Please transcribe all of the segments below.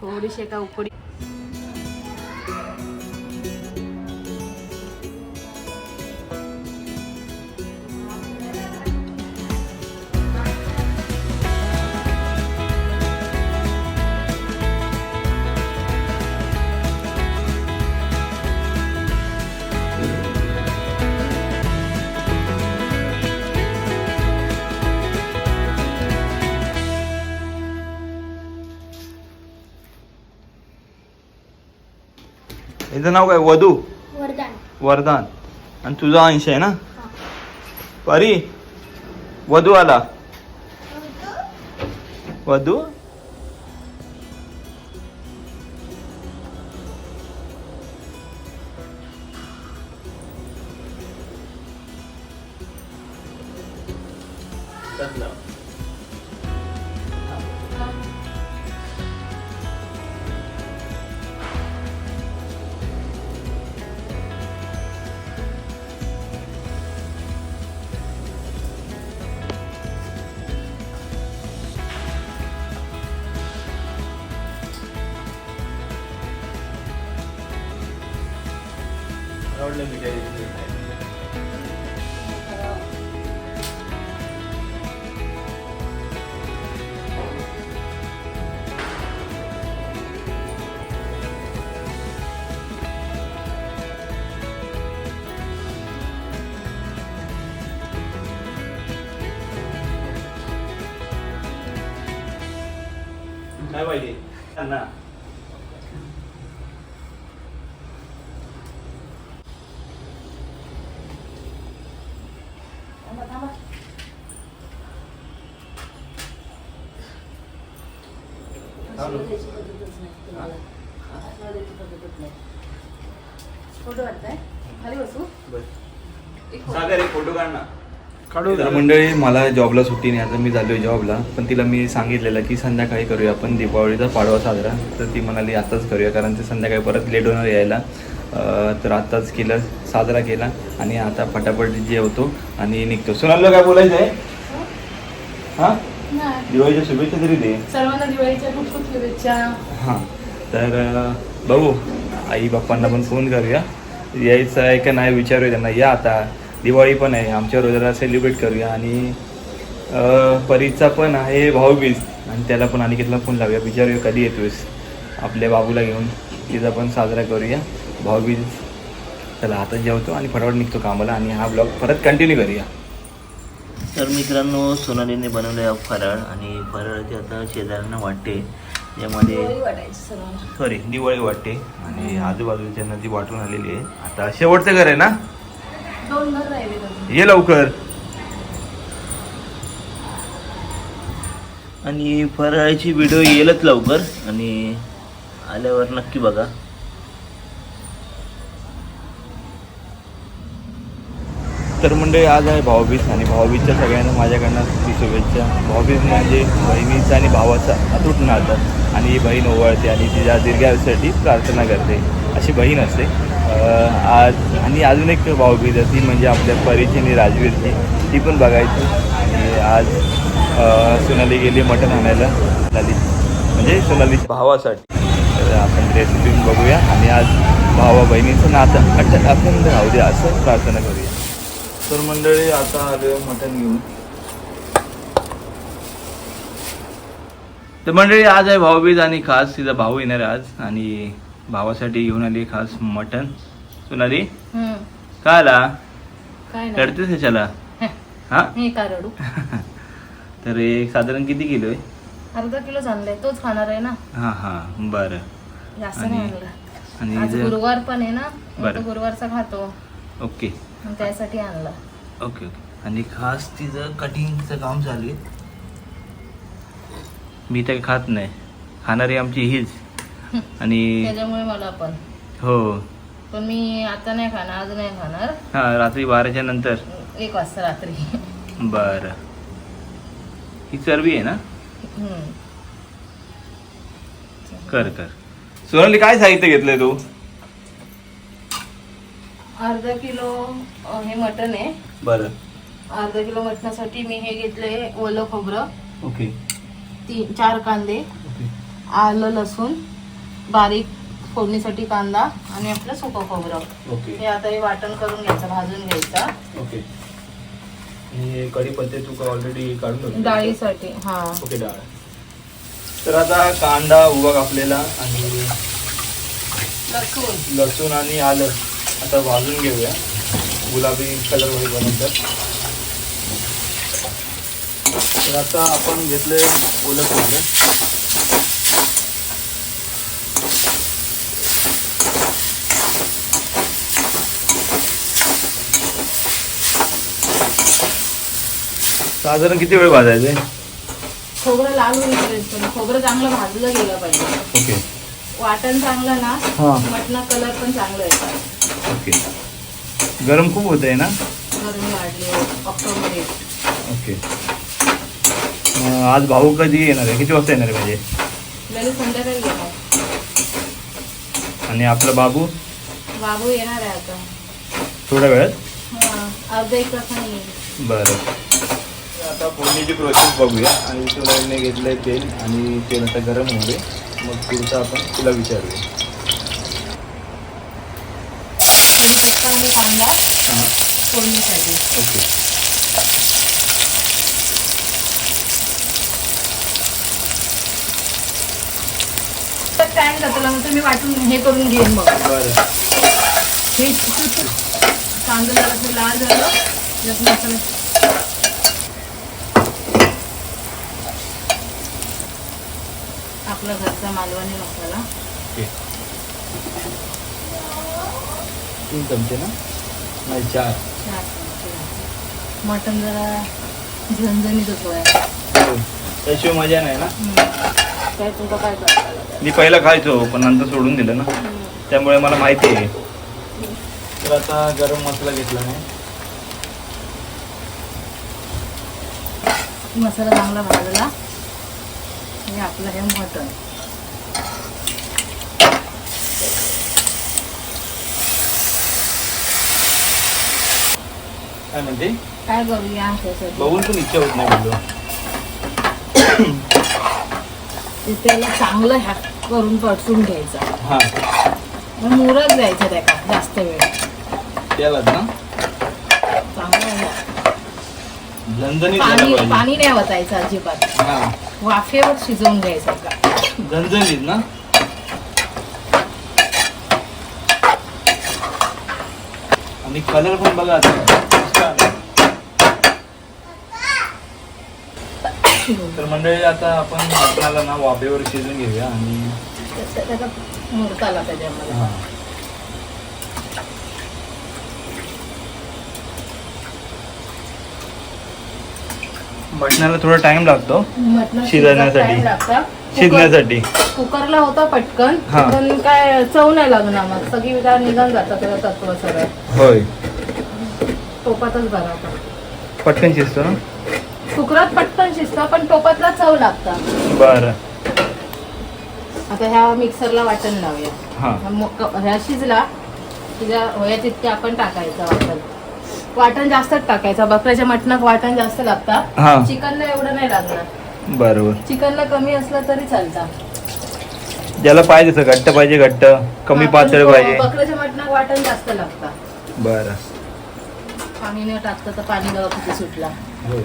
थोडीशी का उकडी याचं नाव काय? वधू. वरदान. वरदान. आणि तुझा अंश आहे ना? परी वधू आला. वधू? काय पाहिजे त्यांना फोटो वाटताय खाली बसू? सागर एक फोटो काढ ना. काढू तर मंडळी मला जॉबला सुट्टी नाही आता मी झालोय जॉबला. पण तिला मी सांगितलेलं की संध्याकाळी करूया आपण दीपावलीचा पाडवा साजरा. तर ती म्हणाली आताच करूया. कारण ते संध्याकाळी परत लेट होणार यायला. अं, तर आताच केलं साजरा केला. आणि आता फटाफट जेवतो आणि निघतो. सोनालला काय बोलायचं आहे हां? दिवाळीच्या शुभेच्छा तरी दे. सर्वांना दिवाळीच्या खूप खूप शुभेच्छा. हां. तर बघू. आई बाप्पांना पण फोन करूया. यायचं आहे का नाही विचारूया त्यांना. या आता. दिवाळी पण आहे. आमच्या रोजला सेलिब्रेट करूया. आणि परीचा पण आहे भाऊबीज. आणि त्याला पण अनिकेतला फोन लावूया. विचारूया कधी येतोयस. आपल्या बाबूला घेऊन. तिचा पण साजरा करूया. भाऊबीज. चला आता जेवतो आणि फटाफट निघतो कामाला. आणि हा ब्लॉग परत कंटिन्यू करूया. तर मित्रांनो सोनालीने बनवलं फराळ आणि फराळाची आता शेजाऱ्यांना वाटते यामध्ये सॉरी दिवाळी वाटते आणि आजूबाजूच्या नदी वाटून आलेली आहे. आता शेवटचं घर आहे ना. ये लवकर. आणि फराळाची व्हिडिओ येईलच लवकर आणि आल्यावर नक्की बघा. तर म्हणजे आज आहे भाऊबीज आणि भाऊबीजच्या सगळ्यांना माझ्याकडनं शुभेच्छा. भाऊबीज म्हणजे बहिणीचा आणि भावाचा अतूट नातं आणि ही बहीण ओवाळते आणि तिच्या दीर्घायुष्यासाठी प्रार्थना करते. अशी बहीण असते. आज आणि अजून एक भाऊबीज आहे ती म्हणजे आपल्या परीची राजवीरची. ती पण बघायची. आणि आज सोनाली गेली मटण आणायला. सोनाली म्हणजे सोनालीच्या भावासाठी. तर आपण रेसिपी बघूया. आणि आज भावा बहिणीचं नातं. अट्ट आपण राहू दे असं प्रार्थना करूया. तर मंडळी आता आलो मटण घेऊन. तर मंडळी आज आहे भाऊबीज आणि खास तिचा भाऊ येणार आज आणि भावासाठी घेऊन आली खास मटण. सोनाली आला? काय नाही. रडतेस ह्याच्याला? हा. तर एक साधारण किती किलो आहे? अर्धा किलोच आणलाय तोच खाणार आहे ना? हां हां. बरं. जास्त नाही आणि- गुरुवार पण आहे ना? गुरुवारचा खातो. ओके. मग त्यासाठी आणला. Okay okay. आणि खास तिचं कटिंगचं काम चालू आहे. मी तर खात नाही. खाणारी आमची हीच. आणि त्याच्यामुळे मला पण. हो. पण मी आता नाही खाणार आज नाही खाणार. हां रात्री बाराच्या नंतर. एक वाजता रात्री. बरं. ही चरबी आहे ना? हम्म. कर कर. सोनाली काय साहित्य घेतलंय तू? अर्धा किलो हे मटन आहे. बरं. अर्धा किलो मटणासाठी मी हे घेतले ओलं खोबरं. ओके. तीन चार कांदे. आलं लसूण बारीक फोडणीसाठी कांदा आणि आपलं सुकं खोबरं. ओके. हे आता हे वाटण करून घ्यायचं भाजून घ्यायचं. ओके. आणि कढीपत्ते तू ऑलरेडी काढून? डाळीसाठी हा. ओके डाळ. तर आता कांदा उभा कापलेला आणि लसूण. लसूण आणि आलं. आता भाजून घेऊया. गुलाबी कलर होईपर्यंत तर आता आपण घेतले ओलं खोबरं. साधारण किती वेळ भाजायचे? खोबरं लाल होईपर्यंत खोबरं चांगलं भाजलं गेलं पाहिजे. ओके. वाटण चांगलं ना हा. मटणा कलर पण चांगलं येतात ओके. गरम खूप होत आहे ना? गरमी वाढली ऑक्टोबर एक. ओके. मग आज भाऊ कधी येणार आहे? किती वाजता येणार आहे म्हणजे? लगेच संध्याकाळी येणार. आणि आपला बाबू? बाबू येणार आहे आता. थोड्या वेळात? हा अर्धा एक तासाने येईल बरं. आता फोडणीची प्रोसेस बघूया. आणि तुला घेतलंय तेल आणि तेल आता गरम होऊ दे. मग पुढचं आपण तुला विचारूया. कांदा हां ओके. तर टाइम जातो मग तुम्ही वाटून हे करून घेईन मग. बरं. हे कांदा जरा असं लाल झालं. मसाला आपला घरचा मालवणी मसाला. ओके. तीन चमचे ना? नाही चार. मटण जरा झणझणीत होतो आहे हो. त्याशिवाय मजा नाही ना? काय तुमचं काय मी पहिला खायचो पण नंतर सोडून दिलं ना. त्यामुळे मला माहिती आहे. तर आता गरम मसाला घेतला नाही मसाला चांगला भाजला आणि आपलं हे मटण. काय म्हणते? काय करूया त्यासाठी बघून पण इच्छा होत नाही बोललो ते त्याला चांगलं ह्या करून परतून घ्यायचं. हां. मग मुरत द्यायचं त्याला जास्त वेळ. त्यालाच ना? चांगलं हे- झणझणीत झालं पाणी पाहिजे. पाणी नाही वतायचं अजिबात. हां. वाफेवर शिजवून घ्यायचं का? झणझणीत ना? आणि कलर पण बघा आता मस्त आला. तर मंडळी आता आपण मटणाला ना वाफेवर शिजून घेऊया आणि त्याचा हां मटणाला थोडा टाइम लागतो मटण शिजण्यासाठी. time लागतं. शिजण्यासाठी कुकर- कुकरला होता पटकन हा. पण काय चव नाही लागणार मग सगळी विचार निघून जातात त्याचं तत्व सगळं होय टोपातच भरा आता. पटकन शिजतो ना कुकरात पटकन शिजतं पण टोपातला चव लागतं. बरं. आता ह्या मिक्सरला वाटण लावूया. हां. ह्या मोक- ह्या शिजला तिच्या होया तितके आपण टाकायचं वाटण. वाटण जास्तच टाकायचं. बकऱ्याच्या मटणात वाटण जास्त हा. लागतं चिकनला एवढं नाही लागणार. बरोबर. चिकनला कमी असलं तरी चालतं. ज्याला पाहिजे तसं घट्ट पाहिजे घट्ट. कमी हा, पातळ पण पाहिजे. बकऱ्याच्या मटणात वाटण जास्त लागतं. बरं. पाणी न टाकतं तर पाणी किती सुटला. होय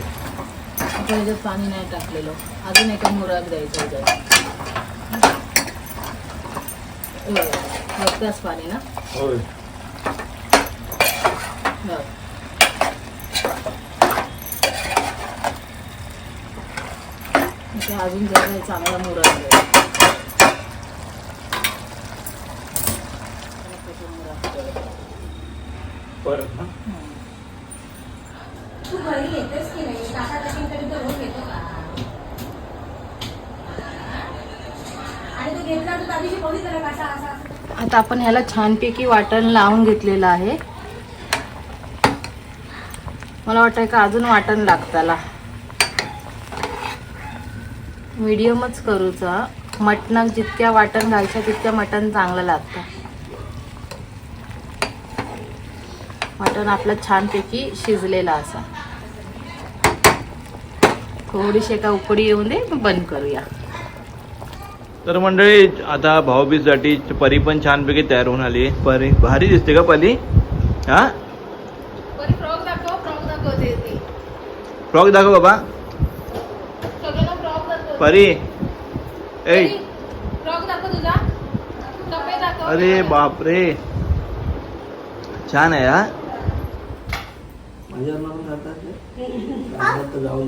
आपण याच्यात पाणी नाही टाकलेलं. अजून एका मुराक द्यायचं याच्यात बघा, बघताच पाणी ना? अजून जरा चांगला मुराक द्यायचा. परत ना? तू घरी येतेस की नाही काका काकींकडे तर रोज येतो का आणि तू घेतला तर त्या दिवशी कोणी त्याला कसा असा आता आपण ह्याला छानपैकी वाटण लावून घेतलेलं आहे. मला वाटतं का अजून वाटण लागताला मिडियमच करूचा मटणाक जितक्या वाटण घालच्या तितक्या मटण चांगलं लागतं. मटण आपलं छानपैकी शिजलेलं असा. थोडीशी एका उकडी येऊन दे बंद करूया. तर मंडळी आता भाऊबीजसाठी परी पण छानपैकी तयार होऊन आली. आहे परी भारी दिसते का परी हा? फ्रॉक दाखव फ्रॉक दाखवते ती फ्रॉक दाखव बाबा. परी ए फ्रॉक दाखव तुझा. कपडे दाखव. अरे बापरे. छान आहे हा? जाऊन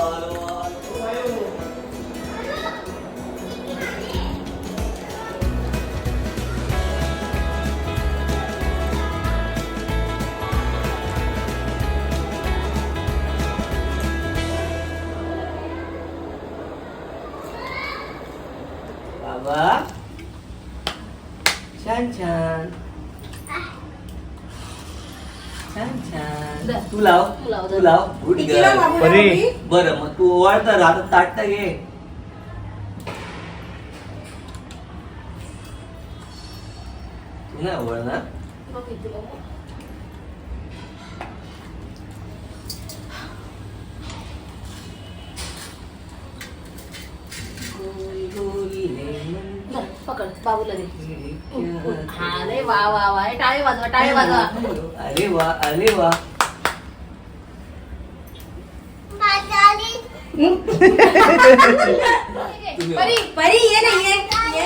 छान. तू लाव तू लाव, तू जा. लाव गुड. लावली? बरं मग तू ओवाळ तर आता ताट तर घे तू नाही ओवाळणार. गोल गोल लेमन धर, पकड बाबूला दे. क्या हा रे वा वा वा हे टाळे वाजवा टाळे वाजवा. अरे वा अरे वा. तुम्ही परी परी ये ना ये ये.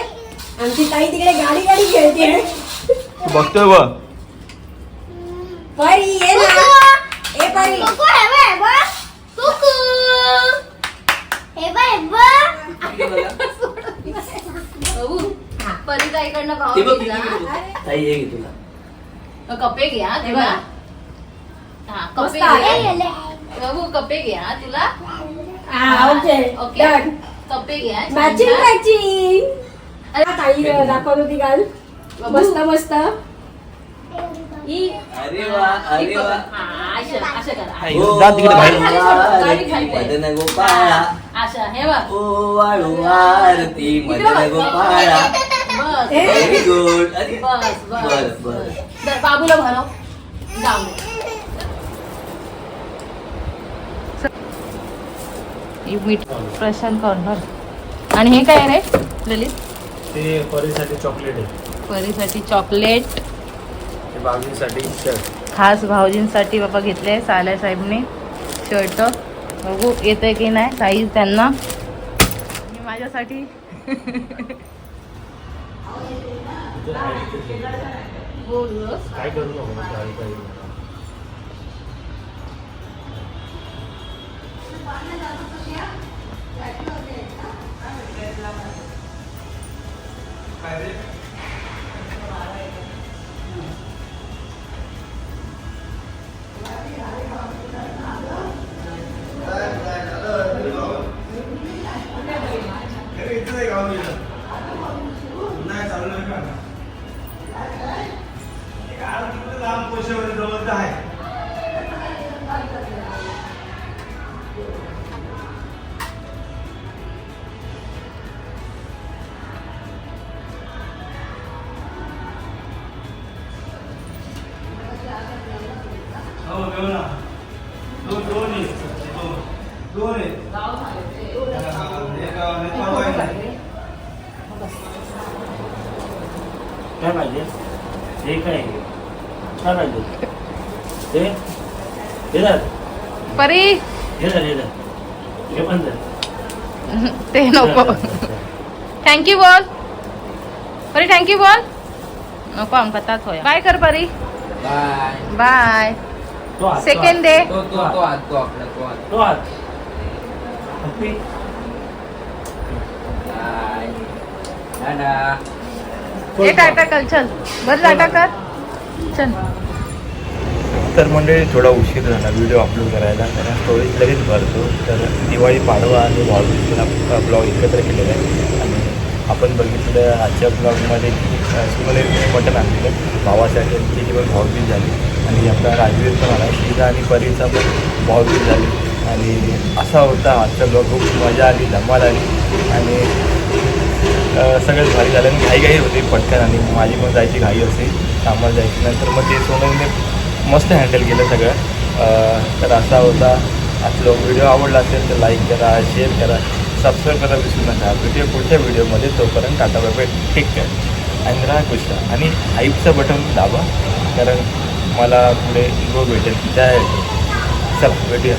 आमची ताई तिकडे गाडी गाडी खेळते बघतोय बघ. परी ये ना. ए परी. इकडे बघा. बाबू परीचा घेतला किती किती. ताई हे घे तुला. कपे घ्या तुला हा कपे. घ्या. कपे घ्या तुला. ओके. कपे घ्या. मॅचिंग. मॅचिंग अरे, ताई दाखवत होती काल. मस्त मस्त. ई. अरे वा अरे वा. हे बघ. ओ वाळू आरती गोपाळा. बस. व्हेरी गुड बस. बस बस. बाबूला भरव जाऊ मीठ प्रशांत कॉर्नर आणि हे काय रे ललित? ते परीसाठी चॉकलेट आहे. परीसाठी चॉकलेट शर्ट खास भाऊजींसाठी बाबा घेतले साल्या साहेबने. शर्ट बघू येतंय की नाही साईज त्यांना. माझ्यासाठी. आणि माझ्यासाठी काय करू नको गाडी पाहिजे काय पाहिजे. हे काय? काय पाहिजे? हे? हे धर. परी. हे धर, हे धर. हे पण धर. ते नको. थँक्यू बोल. परी थँक्यू बोल. नको आमका तात होया. बाय कर परी. बाय बाय तो हात, तो सेकंड डे तो तो तो हात तो आपला तो हात. तो. हत्ती. बाय ए टाटा कर चल. बर टाटा कर. चल. तर मंडळी थोडा उशीर झाला व्हिडिओ अपलोड करायला. कारण स्टोरेज लगेच भरतो. तर दिवाळी पाडवा आणि भाऊबीजचा ब्लॉग एकत्र केलेला आहे. आणि आपण बघितलं आजच्या ब्लॉगमध्ये की सुमलेने मटण आणलेलं भावासाठी त्याची पण भाऊबीज झाली. आणि आपला राजवीर पण आला. शिजा आणि परीचा पण भाऊबीज झाली. आणि असा होता आजचा ब्लॉग खूप मजा आली धमाल आली. आणि सगळंच भारी झालं. आणि घाई घाई होती पटकन आणि माझी पण जायची घाई असते कामाला जायची. नंतर मग ते सोनूने मस्त हँडल केलं सगळं. तर असा होता आपला व्हिडिओ आवडला असेल तर लाईक करा शेअर करा. सबस्क्राईब करा विसरू नका. व्हिडिओ पुढच्या व्हिडिओमध्ये तोपर्यंत टाटा बाय ठीक आहे आणि राहा खुश राहा. आणि हाईपचं बटन दाबा. कारण मला पुढे ग्रो भेटेल. त्या सब भेटूया